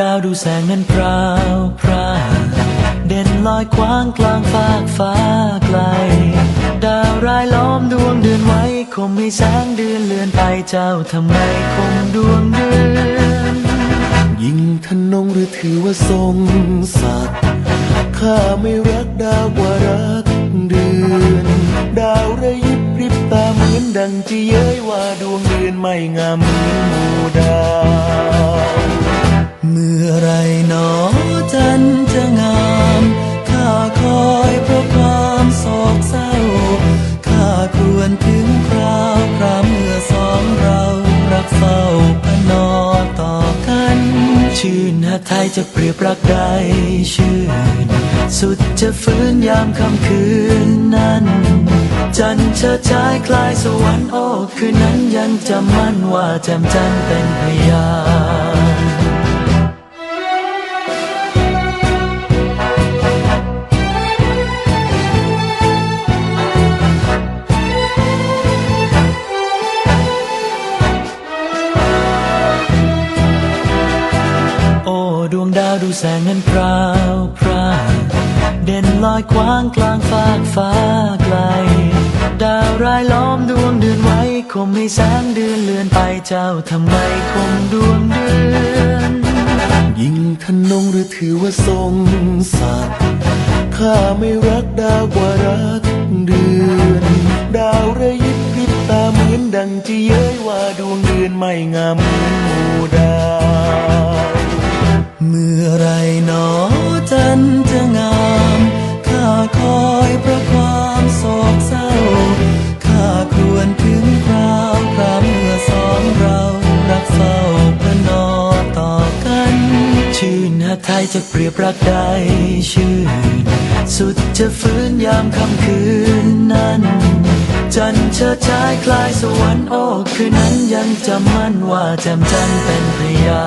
ดาวดูแสงนั้นพราวพราวเด่นลอยคว้างกลางฟากฟ้าไกล ดาวรายล้อมดวงเดือนไว้คงมีแสงเดือนเลือนไปเจ้าทำไมคงดวงเดือนยิ่งทนงหรือถือว่าทรงสัตว์ข้าไม่รักดาวกว่ารักเดือน ดาวระยิบริบตาเหมือนดังจะเย้ยว่าดวงเดือนไม่งามเหมือนหมู่ดาวาไทยจะเปรียบรักใดชื่น สุดจะฟื้นยามค่ำคืนนั้น จันทร์เชฉายคลายสวรรค์โอ้คืนนั้นยังจำมั่นว่าแจำจันทร์เป็นพยาน ดวงดาวดูแสงนั้นพราวพราวเด่นลอยคว้างกลางฟากฟ้าไกล ดาวรายล้อมดวงเดือนไว้คงมีแสงเดือนเลือนไปเจ้าทำไมคงดวงเดือนยิ่งทนงหรือถือว่าทรงสัตว์ข้าไม่รักดาวกว่ารักเดือนดาวระยิบพิบตาเหมือนดังจะเย้ยว่าดวงเดือนไม่งามเหมือนหมู่ดาว อยเพราะความโศกเศร้าข้าควรถึงคราวคราเมื่อสองเรารักเฝ้าพนอต่อกัน ชื่นหาไทยจะเปรียบรักใดชื่น สุดจะฟื้นยามค่ำคืนนั้น จันทร์เชิดฉายคลายสวรรค์โอ้คืนนั้นยังจำมั่นว่าแจมจันทร์เป็นพยา